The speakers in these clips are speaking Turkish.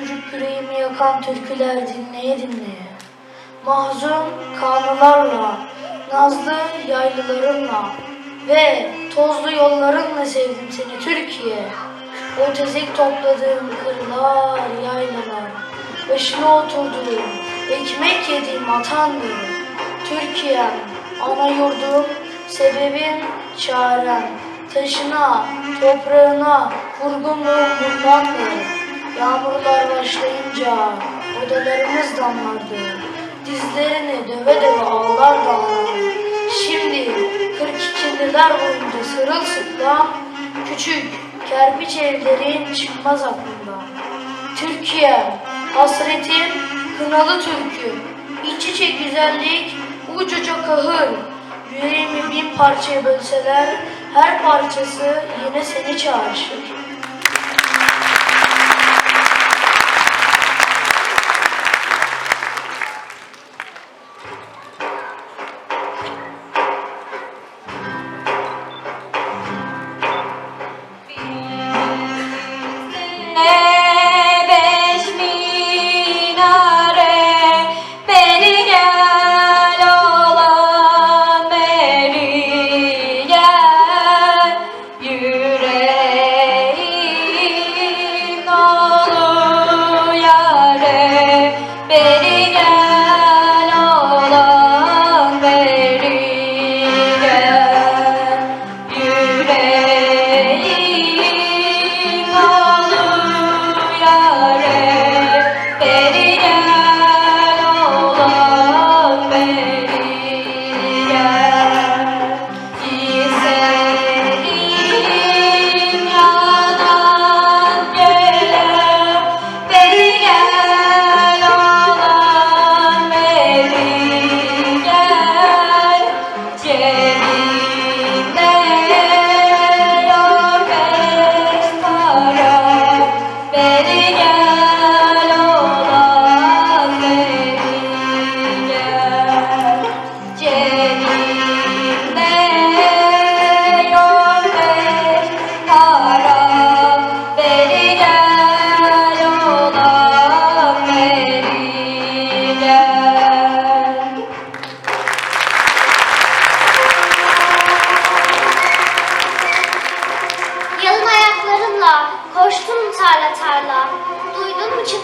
Çocuk yüreğimi yakan türküler dinleye dinleye. Mahzun kanlılarla, nazlı yaylılarınla ve tozlu yollarınla sevdim seni Türkiye. O tezek topladığım kırlar, yaylalar, başına oturduğum, ekmek yediğim atandı. Türkiye'm, ana yurdum, sebebim, çarem, taşına, toprağına, vurgunluğum bundandır. Yağmurlar başlayınca odalarımız damlardı. Dizlerini döve döve ağlar dağlar. Şimdi 42'liler boyunca sırılsıklam küçük kerpiç evlerin çıkmaz aklımdan. Türkiye, hasretim, kınalı türküm, iç içe güzellik, ucuca kahır. Yüreğimi bin parçaya bölseler, her parçası yine seni çağrışır.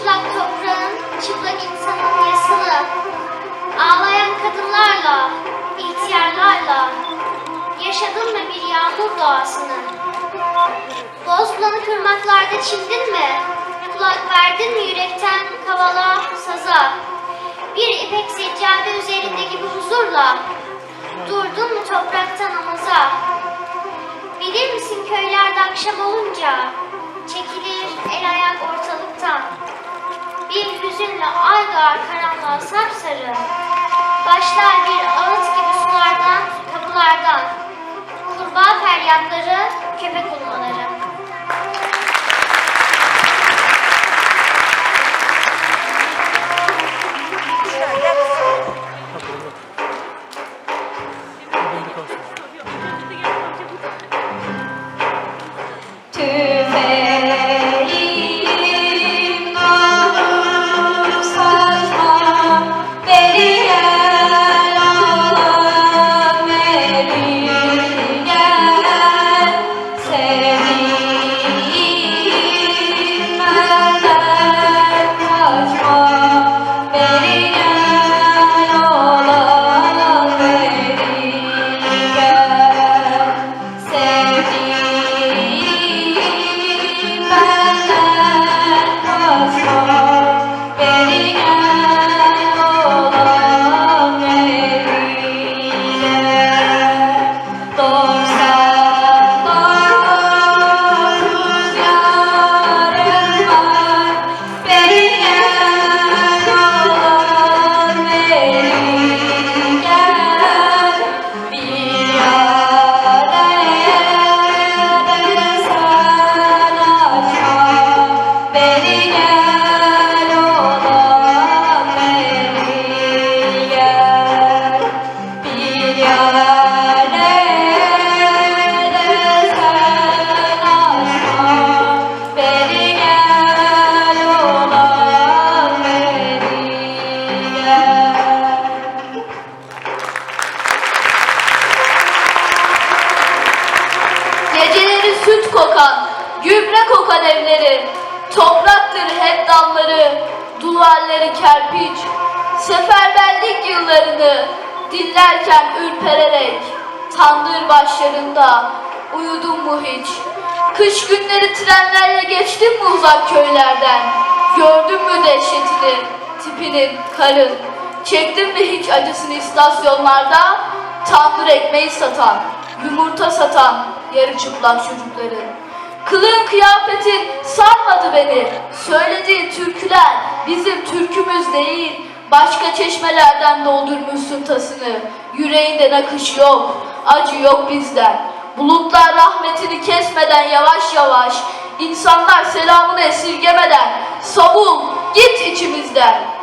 Çıplak toprağın, çıplak insanın yasını? Ağlayan kadınlarla, ihtiyarlarla yaşadın mı bir yağmur doğasını? Boz bulanık ırmaklarda çimdin mi? Kulak verdin mi yürekten kavala, saza? Bir ipek seccade üzerindeki bu huzurla durdun mu topraktan namaza? Bilir misin köylerde akşam olunca çekilir el ayak ortalıktan. Bir hüzünle ay doğar karanlığa sapsarı. Başlar bir ağıt gibi sulardan, kapılardan. Kurbağa feryatları, kokan, gübre kokan evleri, topraktır hep damları, duvarları kerpiç, seferberlik yıllarını dinlerken ürpererek, tandır başlarında uyudum mu hiç? Kış günleri trenlerle geçtim mi uzak köylerden? Gördün mü dehşetini, tipinin, karın? Çektin mi hiç acısını istasyonlarda? Tandır ekmeği satan, yumurta satan, yarı çıplak çocukların. Kılığın kıyafetin sarmadı beni. Söylediğin türküler bizim türkümüz değil. Başka çeşmelerden doldurmuşsun tasını. Yüreğinde nakış yok, acı yok bizden. Bulutlar rahmetini kesmeden yavaş yavaş, insanlar selamını esirgemeden, savul git içimizden.